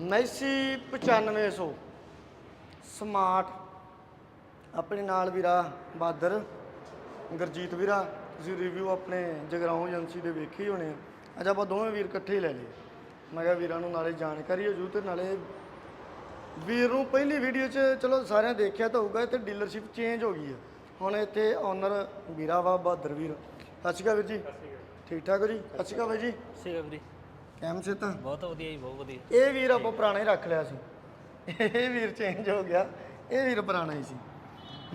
Messi 9500 smart. ਆਪਣੇ ਨਾਲ ਵੀਰਾ bother Gurjeet ਵੀਰਾ ਤੁਸੀਂ ਰਿਵਿਊ ਆਪਣੇ ਜਗਰਾਉਂ ਏਜੰਸੀ ਦੇ ਵੇਖੇ ਹੋਣੇ। ਅੱਜ ਆਪਾਂ ਦੋਵੇਂ ਵੀਰ ਇਕੱਠੇ ਹੀ ਲੈ ਲਏ। ਮੈਂ ਕਿਹਾ ਵੀਰਾਂ ਨੂੰ ਨਾਲੇ ਜਾਣਕਾਰੀ ਹੋ ਜੂ ਤੇ ਨਾਲੇ ਵੀਰ ਨੂੰ ਪਹਿਲੀ ਵੀਡੀਓ 'ਚ ਚਲੋ ਸਾਰਿਆਂ ਦੇਖਿਆ ਤਾਂ ਹੋਊਗਾ ਤੇ ਡੀਲਰਸ਼ਿਪ ਚੇਂਜ ਹੋ ਗਈ ਹੈ ਹੁਣ ਇੱਥੇ ਓਨਰ ਵੀਰਾ ਵਾ ਬਹਾਦਰ ਵੀਰ। ਸਤਿ ਸ਼੍ਰੀ ਅਕਾਲ ਵੀਰ ਜੀ। ਠੀਕ ਠਾਕ ਹੋ ਜੀ? ਸਤਿ ਸ਼੍ਰੀ ਅਕਾਲ ਬਾਈ ਜੀ। ਸੀਗਾ ਵੀਰੇ ਕੈਮ ਸੇ ਤਾਂ ਬਹੁਤ ਵਧੀਆ ਜੀ ਬਹੁਤ ਵਧੀਆ। ਇਹ ਵੀਰ ਆਪਾਂ ਪੁਰਾਣਾ ਹੀ ਰੱਖ ਲਿਆ ਸੀ। ਇਹ ਵੀਰ ਚੇਂਜ ਹੋ ਗਿਆ। ਇਹ ਵੀਰ ਪੁਰਾਣਾ ਹੀ ਸੀ।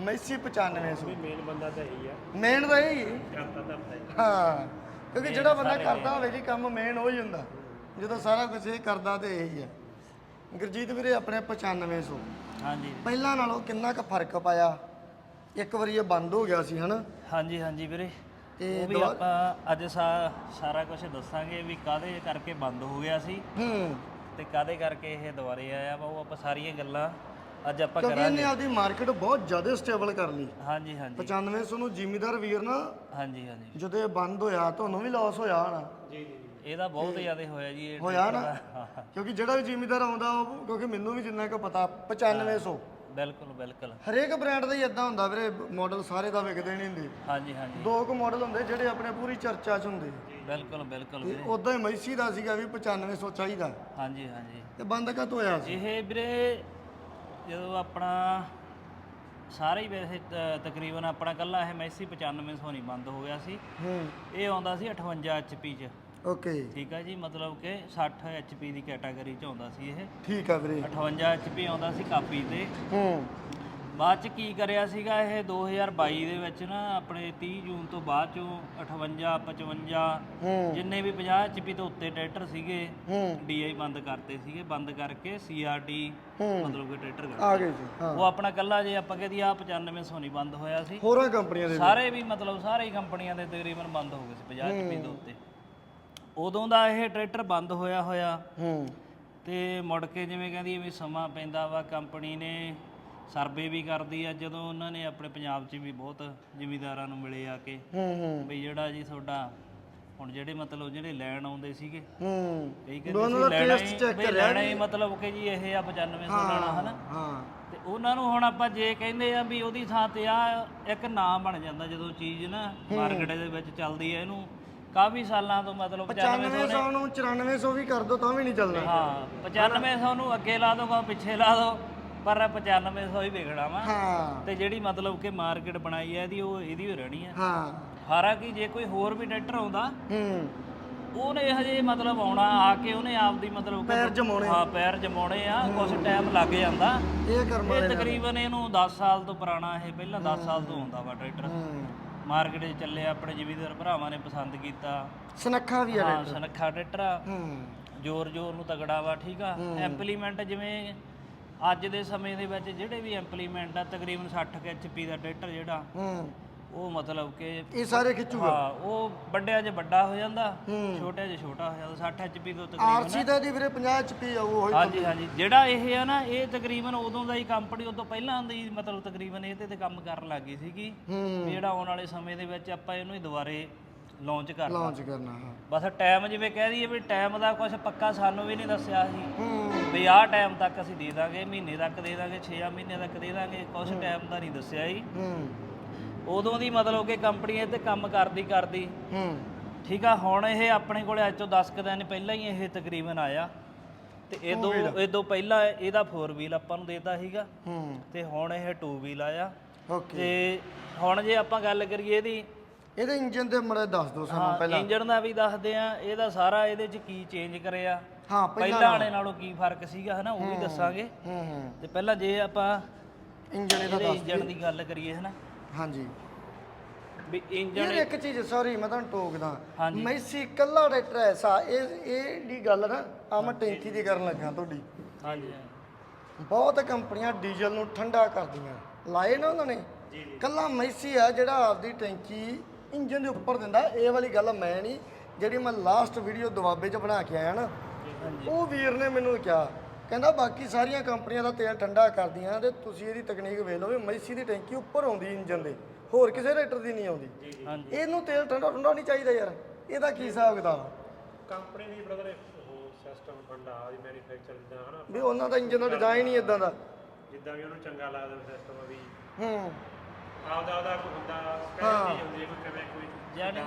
ਮੈਸੀ 95 ਸੀ। ਮੇਨ ਬੰਦਾ ਤਾਂ ਇਹੀ ਆ। ਮੇਨ ਤਾਂ ਇਹ। ਹੀ ਕਰਤਾ ਤਾਂ ਹਾਂ। ਕਿਉਂਕਿ ਜਿਹੜਾ ਬੰਦਾ ਕਰਦਾ ਹੋਵੇ ਜੀ ਕੰਮ ਮੇਨ ਉਹ ਹੀ ਹੁੰਦਾ। ਜਦੋਂ ਸਾਰਾ ਕੁਝ ਇਹ ਕਰਦਾ ਤੇ ਇਹੀ ਹੈ ਗੁਰਜੀਤ ਵੀਰੇ ਆਪਣੇ 9500 ਹਾਂਜੀ। ਪਹਿਲਾਂ ਨਾਲੋਂ ਕਿੰਨਾ ਕੁ ਫ਼ਰਕ ਪਾਇਆ? ਇੱਕ ਵਾਰੀ ਇਹ ਬੰਦ ਹੋ ਗਿਆ ਸੀ ਹਨਾ? ਹਾਂਜੀ ਹਾਂਜੀ ਵੀਰੇ। ਤੇ ਉਹ ਵੀ ਦੁਆ- ਆਪਾਂ ਅੱਜ ਸਾ- ਸਾਰਾ ਕੁਝ ਦੱਸਾਂਗੇ ਵੀ ਕਾਦੇ ਕਰਕੇ ਬੰਦ ਹੋ ਗਿਆ ਸੀ। ਹੂੰ। ਤੇ ਕਾਦੇ ਕਰਕੇ ਇਹ ਦੁਬਾਰੇ ਆਇਆ ਵਾ ਉਹ ਆਪਾਂ ਸਾਰੀਆਂ ਗੱਲਾਂ ਅੱਜ ਆਪਾਂ ਕਿਉਂਕਿ ਇਹਨੇ ਕਰਾਂਗੇ। ਆਪਦੀ ਮਾਰਕੀਟ ਬਹੁਤ ਜ਼ਿਆਦਾ ਸਟੇਬਲ ਕਰ ਲਈ। ਹਾਂਜੀ ਹਾਂਜੀ। 9500 ਨੂੰ ਜ਼ਿਮੀਦਾਰ ਵੀਰ ਨਾ ਹਾਂਜੀ ਹਾਂਜੀ। ਜਦੋਂ ਇਹ ਬੰਦ ਹੋਇਆ ਤੁਹਾਨੂੰ ਵੀ ਲਾਸ ਹੋਇਆ ਹਨਾ ਇਹਦਾ ਬਹੁਤ ਜ਼ਿਆਦਾ ਹੋਇਆ ਜੀ ਇਹ ਹੋਇਆ ਨਾ? ਹਾਂ, ਕਿਉਂਕਿ ਜਿਹੜਾ ਵੀ ਜ਼ਿਮੀਦਾਰ ਆਉਂਦਾ ਉਹ ਕਿਉਂਕਿ ਮੈਨੂੰ ਵੀ ਜਿੰਨਾ ਕੁ ਪਤਾ 9500 ਬਿਲਕੁਲ ਬਿਲਕੁਲ। ਹਰੇਕ ਬ੍ਰਾਂਡ ਦਾ ਹੀ ਇਦਾਂ ਹੁੰਦਾ ਵੀਰੇ ਮਾਡਲ ਸਾਰੇ ਦਾ ਵਿਕਦੇ ਨਹੀਂ ਹੁੰਦੇ। ਹਾਂਜੀ ਹਾਂਜੀ। ਦੋ ਕੁ ਮਾਡਲ ਹੁੰਦੇ ਜਿਹੜੇ ਆਪਣੇ ਪੂਰੀ ਚਰਚਾ 'ਚ ਹੁੰਦੇ। ਬਿਲਕੁਲ ਬਿਲਕੁਲ ਵੀਰੇ। ਉਦਾਂ ਹੀ ਮੈਸੀ ਦਾ ਸੀਗਾ ਵੀ 9500 ਚਾਹੀਦਾ ਹਾਂਜੀ ਹਾਂਜੀ। ਤੇ ਬੰਦ ਕਦ ਹੋਇਆ ਸੀ? ਇਹ ਵੀਰੇ ਜਦੋਂ ਆਪਣਾ ਸਾਰੇ ਹੀ ਵੈਸੇ ਤ- ਤਕਰੀਬਨ ਆਪਣਾ ਕੱਲਾ ਇਹ ਮੈਸੀ 9500 ਨਹੀਂ ਬੰਦ ਹੋ ਗਿਆ ਸੀ। ਹੂੰ। ਇਹ ਆਉਂਦਾ ਸੀ 58 ਐਚਪੀ ਚ। ਓਕੇ ਠੀਕ ਆ ਜੀ ਮਤਲਬ ਕਿ 60 ਐਚਪੀ ਦੀ ਕੈਟਾਗਰੀ ਚ ਆਉਂਦਾ ਸੀ ਇਹ। ਠੀਕ ਆ ਵੀਰੇ। 58 ਐਚਪੀ ਆਉਂਦਾ ਸੀ ਕਾਪੀ ਤੇ। ਹੂੰ। ਬਾਅਦ ਚ ਕੀ ਕਰਿਆ ਸੀਗਾ ਇਹ 2022 ਦੇ ਵਿੱਚ ਨਾ ਆਪਣੇ 30 ਜੂਨ ਤੋਂ ਬਾਅਦ ਚੋਂ 58 55 ਹੂੰ। ਜਿੰਨੇ ਵੀ 50 ਐਚਪੀ ਤੋਂ ਉੱਤੇ ਟਰੈਕਟਰ ਸੀਗੇ ਡੀਆਈ ਬੰਦ ਕਰਤੇ ਸੀਗੇ। ਬੰਦ ਕਰਕੇ ਸੀਆਰਡੀ ਮਤਲਬ ਕਿ ਟਰੈਕਟਰ ਆ ਗਏ ਜੀ ਉਹ ਆਪਣਾ ਕੱਲਾ ਜੇ ਆਪਾਂ ਕਹਦੀ ਆ 9500 ਨਹੀਂ ਬੰਦ ਹੋਇਆ ਸੀ। ਹੋਰਾਂ ਕੰਪਨੀਆਂ ਦੇ ਸਾਰੇ ਵੀ ਮਤਲਬ ਸਾਰੇ ਹੀ ਕੰਪਨੀਆਂ ਦੇ ਤਕਰੀਬਨ ਬੰਦ ਹੋ ਗਏ ਸੀ 50 ਐਚਪੀ ਦੇ ਉੱਤੇ। ਉਦੋਂ ਦਾ ਇਹ ਟਰੈਕਟਰ ਬੰਦ ਹੋਇਆ ਹੋਇਆ। ਹੂੰ। ਤੇ ਮੁੜ ਕੇ ਜਿਵੇਂ ਕਹਿੰਦੀ ਵੀ ਸਮਾਂ ਪੈਂਦਾ ਵਾ ਕੰਪਨੀ ਨੇ ਸਰਵੇ ਵੀ ਕਰਦੀ ਆ ਜਦੋਂ ਉਹਨਾਂ ਨੇ ਆਪਣੇ ਪੰਜਾਬ 'ਚ ਵੀ ਬਹੁਤ ਜ਼ਿਮੀਦਾਰਾਂ ਨੂੰ ਮਿਲੇ ਆ ਕੇ। ਹੂੰ ਹੂੰ। ਵੀ ਜਿਹੜਾ ਜੀ ਤੁਹਾਡਾ ਹੁਣ ਜਿਹੜੇ ਮਤਲਬ ਜਿਹੜੇ ਲੈਣ ਆਉਂਦੇ ਸੀਗੇ। ਹੂੰ। ਕਈ ਕਹਿੰਦੇ ਦਾ ਸੀ ਲੈਣਾ ਹੀ ਵੀ ਲੈਣਾ ਹੀ ਮਤਲਬ ਕਿ ਜੀ ਇਹ ਆ 9500 ਲੈਣਾ ਹਨਾ? ਹਾਂ। ਤੇ ਉਹਨਾਂ ਨੂੰ ਹੁਣ ਆਪਾਂ ਜੇ ਕਹਿੰਦੇ ਆ ਵੀ ਉਹਦੀ ਥਾਂ ਤੇ ਆ ਇੱਕ ਨਾਮ ਬਣ ਜਾਂਦਾ। ਜਦੋਂ ਚੀਜ਼ ਨਾ ਮਾਰਕੀਟ ਦੇ ਵਿੱਚ ਚੱਲਦੀ ਹੈ ਇਹਨੂੰ ਕਾਫੀ ਸਾਲਾਂ ਤੋਂ ਮਤਲਬ 9500 9500 ਨੂੰ 9400 ਵੀ ਕਰ ਦੋ ਤਾਂ ਵੀ ਨਹੀਂ ਚੱਲਣਾ। ਹਾਂ 9500 ਨੂੰ ਅੱਗੇ ਲਾ ਦੋ ਪਿੱਛੇ ਲਾ ਦੋ ਪਰ 9500 ਹੀ ਵਿਕਣਾ ਵਾ। ਹਾਂ। ਤੇ ਜਿਹੜੀ ਮਤਲਬ ਕਿ ਮਾਰਕੀਟ ਬਣਾਈ ਹੈ ਇਹਦੀ ਉਹ ਇਹਦੀ ਹੋ ਰਹਿਣੀ ਆ ਹਾਂ। ਹਾਲਾਂਕਿ ਜੇ ਕੋਈ ਹੋਰ ਵੀ ਟਰੈਕਟਰ ਆਉਂਦਾ ਹੂੰ। ਉਹਨੇ ਹਜੇ ਮਤਲਬ ਆਉਣਾ ਆ ਕੇ ਉਹਨੇ ਆਪਦੀ ਮਤਲਬ ਕਿ ਪੈਰ ਜਮਾਉਣੇ ਹਾਂ ਪੈਰ ਜਮਾਉਣੇ ਆ ਕੁਝ ਟਾਈਮ ਲੱਗ ਜਾਂਦਾ। ਇਹ ਕਰਮ ਇਹ ਤਕਰੀਬਨ ਇਹਨੂੰ 10 ਸਾਲ ਤੋਂ ਪੁਰਾਣਾ ਇਹ ਪਹਿਲਾਂ 10 ਸਾਲ ਤੋਂ ਹੁੰਦਾ ਵਾ ਟਰੈਕਟਰ ਹੂੰ। ਮਾਰਕੀਟ 'ਚ ਚੱਲਿਆ ਆਪਣੇ ਜ਼ਿਮੀਦਾਰ ਭਰਾਵਾਂ ਨੇ ਪਸੰਦ ਕੀਤਾ। ਸੁਨੱਖਾ ਵੀ ਆ ਹਾਂ ਸਨੱਖਾ ਟਰੈਕਟਰ ਆ। ਹੂੰ। ਜ਼ੋਰ ਜ਼ੋਰ ਨੂੰ ਤਗੜਾ ਵਾ ਠੀਕ ਆ? ਇੰਪਲੀਮੈਂਟ ਜਿਵੇਂ ਅੱਜ ਦੇ ਸਮੇਂ ਦੇ ਵਿੱਚ ਜਿਹੜੇ ਵੀ ਇੰਪਲੀਮੈਂਟ ਆ ਤਕਰੀਬਨ 60 ਐਚਪੀ ਦਾ ਟਰੈਕਟਰ ਜਿਹੜਾ ਹੂੰ। ਉਹ ਮਤਲਬ ਕਿ ਇਹ ਸਾਰੇ ਖਿੱਚੂਗਾ? ਹਾਂ ਉਹ ਵੱਡਿਆਂ 'ਚ ਵੱਡਾ ਹੋ ਜਾਂਦਾ ਛੋਟਿਆਂ 'ਚ ਛੋਟਾ ਹੋ ਜਾਂਦਾ 60 ਐਚਪੀ ਤੋਂ ਤਕਰੀਬਨ ਆਰਸੀ ਦਾ ਦੀ ਵੀਰੇ 50 ਐਚਪੀ ਆ ਉਹ ਹਾਂਜੀ ਹਾਂਜੀ। ਜਿਹੜਾ ਇਹ ਆ ਨਾ ਇਹ ਤਕਰੀਬਨ ਉਦੋਂ ਦਾ ਹੀ ਕੰਪਨੀ ਉਦੋਂ ਪਹਿਲਾਂ ਦੀ ਮਤਲਬ ਤਕਰੀਬਨ ਇਹਦੇ ਤੇ ਕੰਮ ਕਰਨ ਲੱਗੀ ਸੀਗੀ। ਹੂੰ ਵੀ ਜਿਹੜਾ ਆਉਣ ਵਾਲੇ ਸਮੇਂ ਦੇ ਵਿੱਚ ਆਪਾਂ ਇਹਨੂੰ ਹੀ ਦੁਬਾਰੇ ਲਾਂਚ ਕਰਨਾ। ਲਾਂਚ ਕਰਨਾ ਹਾਂ। ਬਸ ਟਾਈਮ ਜਿਵੇਂ ਕਹਿ ਦਈਏ ਵੀ ਟਾਈਮ ਦਾ ਕੁਝ ਪੱਕਾ ਸਾਨੂੰ ਵੀ ਨਹੀਂ ਦੱਸਿਆ ਸੀ। ਵੀ ਆਹ ਟਾਈਮ ਤੱਕ ਅਸੀਂ ਦੇ ਦਾਂਗੇ ਮਹੀਨੇ ਤੱਕ ਦੇ ਦਾਂਗੇ 6 ਮਹੀਨੇ ਤੱਕ ਦੇ ਦਾਂਗੇ ਕੁਝ ਟਾਈਮ ਦਾ ਨਹੀਂ ਦੱਸਿਆ ਜੀ ਹੂੰ। ਉਦੋਂ ਦੀ ਮਤਲਬ ਕਿ ਕੰਪਨੀ ਇਹ ਤੇ ਕੰਮ ਕਰਦੀ ਕਰਦੀ ਹੂੰ। ਠੀਕ ਆ ਹੁਣ ਇਹ ਆਪਣੇ ਕੋਲੇ ਅੱਜ ਤੋਂ 10 ਕੁ ਦਿਨ ਪਹਿਲਾਂ ਹੀ ਇਹ ਤਕਰੀਬਨ ਆਇਆ। ਤੇ ਇਦੋਂ ਇਦੋਂ ਪਹਿਲਾਂ ਇਹਦਾ 4 ਵੀਲ ਆਪਾਂ ਨੂੰ ਦੇਤਾ ਸੀਗਾ। ਹੂੰ। ਤੇ ਹੁਣ ਇਹ 2 ਵੀਲ ਆਇਆ। ਓਕੇ ਤੇ ਹੁਣ ਜੇ ਆਪਾਂ ਗੱਲ ਕਰੀਏ ਇਹਦੀ ਇਹਦੇ ਇੰਜਨ ਦੇ ਮੜੇ ਦੱਸ ਦਿਓ ਸਾਨੂੰ ਪਹਿਲਾਂ। ਇੰਜਨ ਦਾ ਵੀ ਦੱਸਦੇ ਆ ਇਹਦਾ ਸਾਰਾ ਇਹਦੇ ਚ ਕੀ ਚੇਂਜ ਕਰਿਆ। ਹਾਂ ਪਹਿਲਾਂ ਵਾਲੇ ਨਾਲੋਂ ਕੀ ਫ਼ਰਕ ਸੀਗਾ ਹਨਾ ਉਹ ਵੀ ਦੱਸਾਂਗੇ। ਹੂੰ ਹੂੰ। ਤੇ ਪਹਿਲਾਂ ਜੇ ਆਪਾਂ ਇੰਜਨ ਇਹਦਾ ਇਹਦੇ ਦੱਸ ਇੰਜਨ ਦੀ ਗੱਲ ਕਰੀਏ ਹਨਾ। ਹਾਂਜੀ। ਵੀ ਯਾਰ ਇੱਕ ਚੀਜ਼ ਸੌਰੀ ਮੈਂ ਤੁਹਾਨੂੰ ਟੋਕਦਾ। ਹਾਂਜੀ। ਮੈਸੀ ਕੱਲਾ ਟਰੈਕਟਰ ਐਸਾ ਇਹ ਇਹ ਦੀ ਗੱਲ ਨਾ ਆ ਮੈਂ ਟੈਂਕੀ ਦੀ ਕਰਨ ਲੱਗਾ ਤੁਹਾਡੀ। ਹਾਂਜੀ। ਬਹੁਤ ਕੰਪਨੀਆਂ ਡੀਜ਼ਲ ਨੂੰ ਠੰਡਾ ਕਰਦੀਆਂ। ਲਾਏ ਨਾ ਉਹਨਾਂ ਨੇ? ਕੱਲਾ ਮੈਸੀ ਆ ਜਿਹੜਾ ਆਪਦੀ ਟੈਂਕੀ ਇੰਜਨ ਦੇ ਉੱਪਰ ਦਿੰਦਾ। ਇਹ ਵਾਲੀ ਗੱਲ ਮੈਂ ਨਹੀਂ ਜਿਹੜੀ ਮੈਂ ਲਾਸਟ ਵੀਡੀਓ ਦੁਆਬੇ 'ਚ ਬਣਾ ਕੇ ਆਇਆ ਨਾ ਉਹ ਵੀਰ ਨੇ ਮੈਨੂੰ ਕਿਹਾ ਕਹਿੰਦਾ ਬਾਕੀ ਸਾਰੀਆਂ ਕੰਪਨੀਆਂ ਦਾ ਤੇਲ ਠੰਡਾ ਕਰਦੀਆਂ ਤੇ ਤੁਸੀਂ ਇਹਦੀ ਤਕਨੀਕ ਵੇਖ ਲਓ ਵੀ ਮੈਸੀ ਦੀ ਟੈਂਕੀ ਉੱਪਰ ਆਉਂਦੀ ਇੰਜਨ ਦੇ ਹੋਰ ਕਿਸੇ ਰੇਟਰ ਦੀ ਨਹੀਂ ਆਉਂਦੀ। ਹਾਂਜੀ। ਇਹਨੂੰ ਤੇਲ ਠੰਡਾ ਠੰਡਾ ਨਹੀਂ ਚਾਹੀਦਾ ਯਾਰ ਇਹਦਾ ਕੀ ਹਿਸਾਬ ਕਿਤਾਬ ਕੰਪਨੀ ਦੀ ਬ੍ਰਦਰ ਉਹ ਸਿਸਟਮ ਫੰਡਾ ਆਦੀ ਮੈਨੂਫੈਕਚਰ ਜਿੱਦਾਂ ਹਨਾ ਵੀ ਉਹਨਾਂ ਦਾ ਇੰਜਨ ਦਾ ਡਿਜ਼ਾਈਨ ਹੀ ਇਦਾਂ ਦਾ। ਜਿੱਦਾਂ ਵੀ ਉਹਨੂੰ ਚੰਗਾ ਲੱਗਦਾ ਸਿਸਟਮ ਵੀ ਹੂੰ। ਆਪਦਾ ਆਪਦਾ ਕੋਈ ਹੁੰਦਾ ਸਪੈਸ਼ਲ ਚੀਜ਼ ਹੁੰਦੀ ਹੈ ਕੋਈ ਕਿਵੇਂ ਕੋਈ ਯਾਨੀ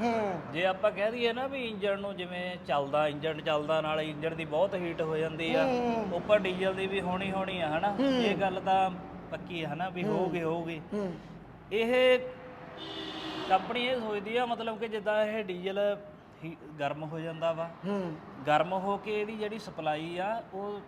ਹੂੰ ਜੇ ਆਪਾਂ ਕਹਿ ਦਈਏ ਨਾ ਵੀ ਇੰਜਣ ਨੂੰ ਜਿਵੇਂ ਚੱਲਦਾ ਇੰਜਣ ਚੱਲਦਾ ਨਾਲ ਇੰਜਣ ਦੀ ਬਹੁਤ ਹੀਟ ਹੋ ਜਾਂਦੀ ਆ। ਉੱਪਰ ਡੀਜ਼ਲ ਦੀ ਵੀ ਹੋਣੀ ਹੋਣੀ ਆ ਹਨਾ? ਇਹ ਗੱਲ ਤਾਂ ਪੱਕੀ ਹੈ ਹਨਾ? ਵੀ ਹੋਊਗੀ ਹੋਊਗੀ। ਹੂੰ। ਇਹ ਕੰਪਨੀ ਇਹ ਸੋਚਦੀ ਆ ਮਤਲਬ ਕਿ ਜਿੱਦਾਂ ਇਹ ਡੀਜ਼ਲ ਹੀ- ਗਰਮ ਹੋ ਜਾਂਦਾ ਵਾ। ਹੂੰ। ਗਰਮ ਹੋ ਕੇ ਇਹਦੀ ਜਿਹੜੀ ਸਪਲਾਈ ਆ ਉਹ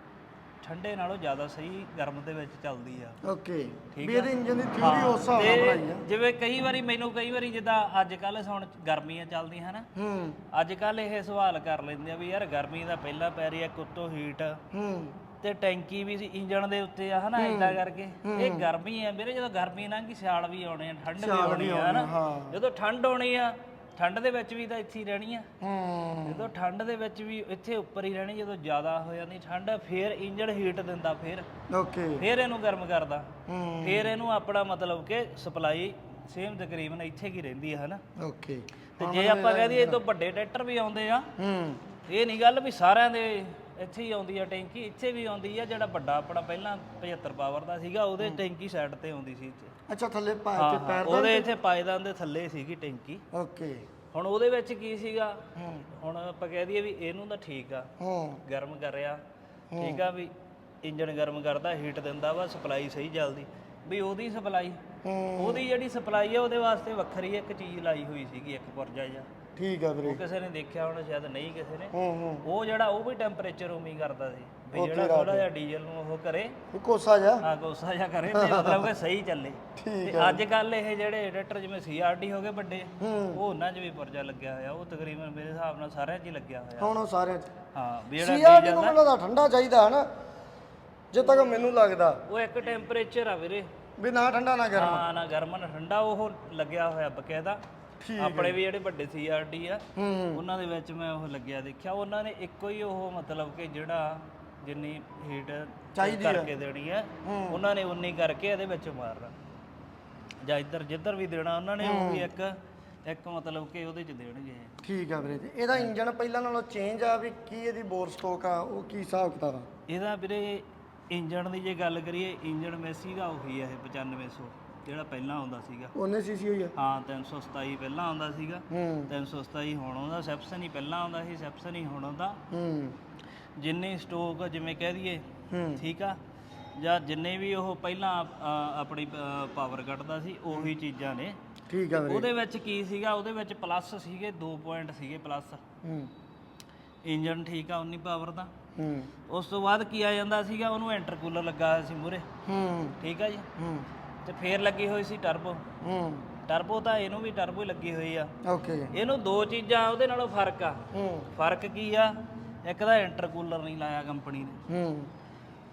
ਠੰਡੇ ਨਾਲੋਂ ਜ਼ਿਆਦਾ ਸਹੀ ਗਰਮ ਦੇ ਵਿੱਚ ਚੱਲਦੀ ਆ। ਓਕੇ। ਠੀਕ ਵੀ ਇਹਦੇ ਇੰਜਨ ਦੀ ਥਿਊਰੀ ਉਸ ਹਿਸਾਬ ਨਾਲ ਬਣਾਈ ਆ। ਜਿਵੇਂ ਕਈ ਵਾਰੀ ਮੈਨੂੰ ਕਈ ਵਾਰੀ ਜਿੱਦਾਂ ਅੱਜ ਕੱਲ ਹੁਣ ਗਰਮੀਆਂ ਚੱਲਦੀਆਂ ਹਨਾ। ਹੂੰ। ਅੱਜ ਕੱਲ ਇਹ ਸਵਾਲ ਕਰ ਲੈਂਦੇ ਆ ਵੀ ਯਾਰ ਗਰਮੀ ਦਾ ਪਹਿਲਾ ਪੈਰੀ ਆ ਕੁੱਤੋਂ ਹੀਟ ਹੂੰ। ਤੇ ਟੈਂਕੀ ਵੀ ਸੀ ਇੰਜਣ ਦੇ ਉੱਤੇ ਆ ਹਨਾ ਇਦਾਂ ਕਰਕੇ। ਇਹ ਗਰਮੀ ਆ ਵੀਰੇ ਜਦੋਂ ਗਰਮੀ ਲੰਘੀ ਸਿਆਲ ਵੀ ਆਉਣੇ ਆ ਠੰਡ ਵੀ ਆਉਣੀ ਆ ਹਨਾ। ਜਦੋਂ ਠੰਡ ਆਉਣੀ ਆ ਠੰਡ ਦੇ ਵਿੱਚ ਵੀ ਤਾਂ ਇੱਥੇ ਹੀ ਰਹਿਣੀ ਆ। ਹੂੰ। ਜਦੋਂ ਠੰਡ ਦੇ ਵਿੱਚ ਵੀ ਇੱਥੇ ਉੱਪਰ ਹੀ ਰਹਿਣੀ ਜਦੋਂ ਜ਼ਿਆਦਾ ਹੋ ਜਾਂਦੀ ਠੰਡ ਫੇਰ ਇੰਜਣ ਹੀਟ ਦਿੰਦਾ ਫੇਰ। ਓਕੇ। ਫੇਰ ਇਹਨੂੰ ਗਰਮ ਕਰਦਾ। ਹੂੰ। ਫੇਰ ਇਹਨੂੰ ਆਪਣਾ ਮਤਲਬ ਕਿ ਸਪਲਾਈ ਸੇਮ ਤਕਰੀਬਨ ਇੱਥੇ ਕੀ ਰਹਿੰਦੀ ਹੈ ਹਨਾ? ਓਕੇ। ਤੇ ਜੇ ਆਪਾਂ ਕਹਿ ਦਈਏ ਇਹ ਤੋਂ ਵੱਡੇ ਟਰੈਕਟਰ ਵੀ ਆਉਂਦੇ ਆ ਹੂੰ। ਇਹ ਨਹੀਂ ਗੱਲ ਵੀ ਸਾਰਿਆਂ ਦੇ ਇੱਥੇ ਹੀ ਆਉਂਦੀ ਆ ਟੈਂਕੀ ਇੱਥੇ ਵੀ ਆਉਂਦੀ ਆ ਜਿਹੜਾ ਵੱਡਾ ਆਪਣਾ ਪਹਿਲਾਂ 75 ਪਾਵਰ ਦਾ ਸੀਗਾ ਉਹਦੇ ਟੈਂਕੀ ਸਾਈਡ ਤੇ ਆਉਂਦੀ ਸੀ ਇੱਥੇ। ਅੱਛਾ ਥੱਲੇ ਪਾ ਹਾਂ, ਕੇ ਹਾਂ, ਪੈਰ ਉਹਦੇ ਇੱਥੇ ਪਾਇਦਾਨ ਦੇ ਥੱਲੇ ਸੀਗੀ ਟੈਂਕੀ। ਓਕੇ। ਹੁਣ ਉਹਦੇ ਵਿੱਚ ਕੀ ਸੀਗਾ? ਹੁਣ ਆਪਾਂ ਕਹਿ ਦਈਏ ਵੀ ਇਹਨੂੰ ਤਾਂ ਠੀਕ ਆ। ਹੂੰ। ਗਰਮ ਕਰਿਆ। ਠੀਕ ਆ ਵੀ ਇੰਜਨ ਗਰਮ ਕਰਦਾ ਹੀਟ ਦਿੰਦਾ ਵਾ ਸਪਲਾਈ ਸਹੀ ਚੱਲਦੀ। ਵੀ ਉਹਦੀ ਸਪਲਾਈ ਉਹਦੀ ਜਿਹੜੀ ਸਪਲਾਈ ਆ ਉਹਦੇ ਵਾਸਤੇ ਵੱਖਰੀ ਇੱਕ ਚੀਜ਼ ਲਾਈ ਹੋਈ ਸੀਗੀ ਇੱਕ ਪੁਰਜਾ ਜਿਹਾ। ਠੀਕ ਆ ਵੀਰੇ। ਉਹ ਕਿਸੇ ਨੇ ਦੇਖਿਆ ਹੋਣਾ ਸ਼ਾਇਦ ਨਹੀਂ ਕਿਸੇ ਨੇ। ਹੂੰ ਹੂੰ। ਉਹ ਜਿਹੜਾ ਉਹ ਵੀ ਟੈਂਪਰੇਚਰ ਉਮੀ ਕਰਦਾ ਸੀ। ਵੀ ਜਿਹੜਾ ਥੋੜਾ ਜਿਹਾ ਡੀਜ਼ਲ ਨੂੰ ਉਹ ਕਰੇ। ਇਹ ਕੋਸਾ ਜਾ ਆ ਗੋਸਾ ਜਿਹਾ ਕਰੇ ਤੇ ਮਤਲਬ ਕਿ ਸਹੀ ਚੱਲੇ। ਤੇ ਅੱਜ ਕੱਲ ਇਹ ਜਿਹੜੇ ਟਰੈਕਟਰ ਜਿਵੇਂ ਸੀਆਰਡੀ ਹੋ ਗਏ ਵੱਡੇ ਉਹ ਉਹਨਾਂ 'ਚ ਵੀ ਪੁਰਜਾ ਲੱਗਿਆ ਹੋਇਆ। ਉਹ ਤਕਰੀਬਨ ਮੇਰੇ ਹਿਸਾਬ ਨਾਲ ਸਾਰਿਆਂ 'ਚ ਹੀ ਲੱਗਿਆ ਹੋਇਆ। ਹੁਣ ਉਹ ਸਾਰਿਆਂ ਚ। ਹਾਂ ਵੀ ਜਿਹੜਾ ਸੀਆਰਡੀ ਨੂੰ ਮੈਨੂੰ ਲੱਗਦਾ ਠੰਡਾ ਚਾਹੀਦਾ ਹਨਾ? ਜੇ ਤੱਕ ਮੈਨੂੰ ਲੱਗਦਾ। ਉਹ ਇੱਕ ਟੈਂਪਰੇਚਰ ਆ ਵੀਰੇ। ਵੀ ਨਾ ਠੰਡਾ ਨਾ ਗਰਮ। ਹਾਂ ਨਾ ਗਰਮ ਨਾ ਠੰਡਾ ਉਹ ਲੱਗਿਆ ਹੋਇਆ ਬਕਾਇਦਾ। ਆਪਣੇ ਵੀ ਜਿਹੜੇ ਵੱਡੇ ਸੀਆਰਡੀ ਆ ਉਹਨਾਂ ਦੇ ਵਿੱਚ ਮੈਂ ਉਹ ਲੱਗਿਆ ਦੇਖਿਆ। ਉਹਨਾਂ ਨੇ ਇੱਕੋ ਹੀ ਉਹ ਮਤਲਬ ਕਿ ਜਿਹੜਾ ਜਿੰਨੀ ਹੀਟ ਚਾਹੀਦੀ ਆ। ਕਰਕੇ ਦੇਣੀ ਹੈ। ਉਹਨਾਂ ਨੇ ਉਨੀ ਕਰਕੇ ਇਹਦੇ ਵਿੱਚ ਮਾਰਨਾ। ਜਾਂ ਇੱਧਰ ਜਿੱਧਰ ਵੀ ਦੇਣਾ ਉਹਨਾਂ ਨੇ ਉਹ ਵੀ ਇੱਕ ਇੱਕ ਮਤਲਬ ਕਿ ਉਹਦੇ ਚ ਦੇਣਗੇ ਠੀਕ ਆ ਵੀਰੇ ਇਹਦਾ ਇੰਜਨ ਪਹਿਲਾਂ ਨਾਲੋਂ ਚੇਂਜ ਆ ਵੀ ਕੀ ਇਹਦੀ ਬੋਰ ਸਟੋਕ ਆ ਉਹ ਕੀ ਹਿਸਾਬ ਕਿਤਾਬ ਆ? ਇਹਦਾ ਵੀਰੇ ਇੰਜਣ ਦੀ ਜੇ ਗੱਲ ਕਰੀਏ ਇੰਜਣ ਮੈਸੀ ਦਾ ਉਹੀ ਆ ਇਹ 9500 ਜਿਹੜਾ ਪਹਿਲਾਂ ਆਉਂਦਾ ਸੀਗਾ। ਉਹਨੇ ਸੀਸੀ ਹੋਈ ਆ? ਹਾਂ 327 ਪਹਿਲਾਂ ਆਉਂਦਾ ਸੀਗਾ। ਹੂੰ। 327 ਹੁਣ ਆਉਂਦਾ ਸੈਪਸਨ ਹੀ ਪਹਿਲਾਂ ਆਉਂਦਾ ਸੀ ਸੈਪਸਨ ਹੀ ਹੁਣ ਆਉਂਦਾ। ਹੂੰ। ਜਿੰਨੇ ਸਟੋਕ ਜਿਵੇਂ ਕਹਿ ਦਈਏ ਹੂੰ। ਠੀਕ ਆ? ਜਾਂ ਜਿੰਨੇ ਵੀ ਉਹ ਪਹਿਲਾਂ ਅ, ਆਪਣੀ ਪਾਵਰ ਕੱਢਦਾ ਸੀ ਉਹੀ ਚੀਜ਼ਾਂ ਨੇ। ਠੀਕ ਆ ਵੀਰੇ। ਉਹਦੇ ਵਿੱਚ ਕੀ ਸੀਗਾ? ਉਹਦੇ ਵਿੱਚ ਪਲੱਸ ਸੀਗੇ 2 ਪੁਆਇੰਟ ਸੀਗੇ ਪਲੱਸ ਹੂੰ। ਇੰਜਨ ਠੀਕ ਆ 19 ਪਾਵਰ ਦਾ। ਹੂੰ। ਉਸ ਤੋਂ ਬਾਅਦ ਕੀ ਆ ਜਾਂਦਾ ਸੀਗਾ ਉਹਨੂੰ ਇੰਟਰਕੂਲਰ ਲੱਗਾ ਹੋਇਆ ਸੀ ਮੂਰੇ ਹੂੰ। ਠੀਕ ਆ ਜੀ? ਹੂੰ। ਤੇ ਫੇਰ ਲੱਗੀ ਹੋਈ ਸੀ ਟਰਬੋ ਹੂੰ। ਟਰਬੋ ਤਾਂ ਇਹਨੂੰ ਵੀ ਟਰਬੋ ਹੀ ਲੱਗੀ ਹੋਈ ਆ। ਓਕੇ ਇਹਨੂੰ ਦੋ ਚੀਜ਼ਾਂ ਉਹਦੇ ਨਾਲੋਂ ਫ਼ਰਕ ਆ। ਹੂੰ। ਫ਼ਰਕ ਕੀ ਆ? ਇੱਕ ਤਾਂ ਇੰਟਰਕੂਲਰ ਨਹੀਂ ਲਾਇਆ ਕੰਪਨੀ ਨੇ। ਹੂੰ।